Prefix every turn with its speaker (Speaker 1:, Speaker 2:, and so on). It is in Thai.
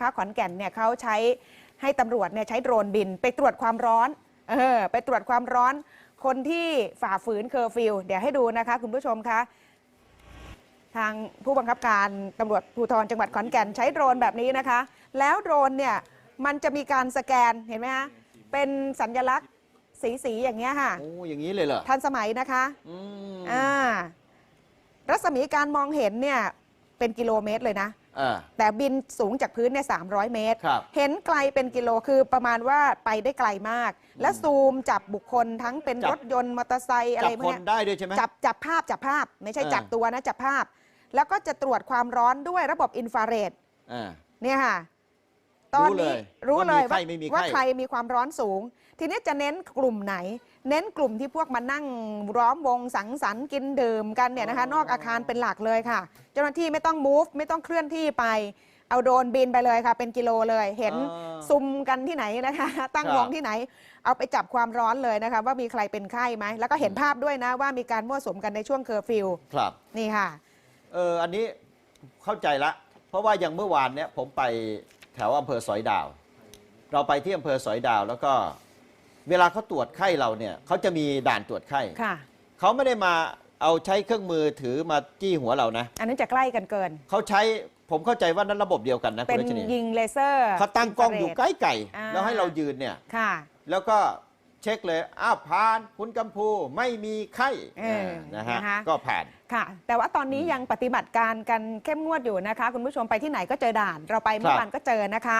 Speaker 1: นะคะขอนแก่นเนี่ยเขาใช้ให้ตำรวจเนี่ยใช้โดรนบิน ไปตรวจความร้อนเออไปตรวจความร้อน คนที่ฝ่าฝืนเคอร์ฟิวเดี๋ยวให้ดูนะคะ คุณผู้ชมคะทางผู้บังคับการตำรวจภูธรจังหวัดขอนแก่นใช้โดรนแบบนี้นะคะ แล้วโดรนเนี่ยมันจะมีการสแกนเห็นไหมคะเป็นสัญลักษณ์สีสีๆอย่างเงี้ยค่ะ
Speaker 2: โอ้อย่างนี้เลยเหรอ
Speaker 1: ทันสมัยนะคะ
Speaker 2: อืม
Speaker 1: อ่ารัศมีการมองเห็นเนี่ยเป็นกิโลเมตรเลยนะ
Speaker 2: อ่า
Speaker 1: แต่บินสูงจากพื้นเนี่ย300เมตร
Speaker 2: ครับ
Speaker 1: เห็นไกลเป็นกิโลคือประมาณว่าไปได้ไกลมาก และซูมจับบุคคลทั้งเป็น
Speaker 2: จับ
Speaker 1: รถยนต์มอเตอร์ไซค์อะไร
Speaker 2: จับ
Speaker 1: พว
Speaker 2: ค
Speaker 1: ก
Speaker 2: น
Speaker 1: เนี้ย
Speaker 2: ได้ด้วยใช่ไหม
Speaker 1: จับจับภาพจับภาพไม่ใช่
Speaker 2: เออ
Speaker 1: จับตัวนะจับภาพ แล้วก็จะตรวจความร้อนด้วยระบบอินฟราเรด
Speaker 2: อ่า
Speaker 1: เนี่ยค่ะ ตอนนี้
Speaker 2: รู้
Speaker 1: รู้
Speaker 2: เล
Speaker 1: เลยย
Speaker 2: ว่า
Speaker 1: ว่า
Speaker 2: มีไข้ไม่มีไข้
Speaker 1: ว่าใครมีความร้อนสูง ทีนี้จะเน้นกลุ่มไหน เน้นกลุ่มที่พวกมานั่งร้อมวงสังสรรค์กินดื่มกันเนี่ยนะคะ นอกอาคารเป็นหลักเลยค่ะ เจ้าหน้าที่ไม่ต้อง move ไม่ต้องเคลื่อนที่ไป เอาโดรนบินไปเลยค่ะ เป็นกิโลเลย เห็น
Speaker 2: อ่า
Speaker 1: ซุมกันที่ไหนนะคะ ตั้ง
Speaker 2: ครับ
Speaker 1: วงที่ไหน เอาไปจับความร้อนเลยนะคะ ว่ามีใครเป็นไข้ไหมแล้วก็เห็นภาพด้วยนะว่ามีการมั่วสุมกันในช่วงเคอร์ฟิว
Speaker 2: ครับ
Speaker 1: นี่ค่ะ
Speaker 2: เอออันนี้เข้าใจละ เพราะว่าอย่างเมื่อวานเนี่ยผมไปแถวอำเภอสอยดาว เราไปที่อำเภอสอยดาว แล้วก็เวลาเขาตรวจไข้เราเนี่ยเขาจะมีด่านตรวจไข้
Speaker 1: ค่ะ
Speaker 2: เขาไม่ได้มาเอาใช้เครื่องมือถือมาจี้หัวเรานะ
Speaker 1: อันนั้นจะใกล้กันเกิน
Speaker 2: เขาใช้ผมเข้าใจว่านั้นระบบเดียวกันนะคุ
Speaker 1: เป็
Speaker 2: ณ
Speaker 1: น
Speaker 2: รัชนี
Speaker 1: ยิงเลเซอร์
Speaker 2: เขาตั้งกล้องอยู่ใก
Speaker 1: ฟราเรด
Speaker 2: ล้
Speaker 1: อ่า
Speaker 2: ๆแล้วให้เรายืนเนี่ย
Speaker 1: ค่ะ
Speaker 2: แล้วก็ เช็คเลย อ้าวผ่านคุณกัมพูไม่มีไข้
Speaker 1: เออ
Speaker 2: นะฮะ
Speaker 1: นะคะ
Speaker 2: ก็ผ่าน
Speaker 1: ค่ะ แต่ว่าตอนนี้ยังปฏิบัติการกันเข้มงวดอยู่นะคะ คุณผู้ชมไปที่ไหนก็เจอด่าน เราไปเมื่อวานก็เจอนะคะ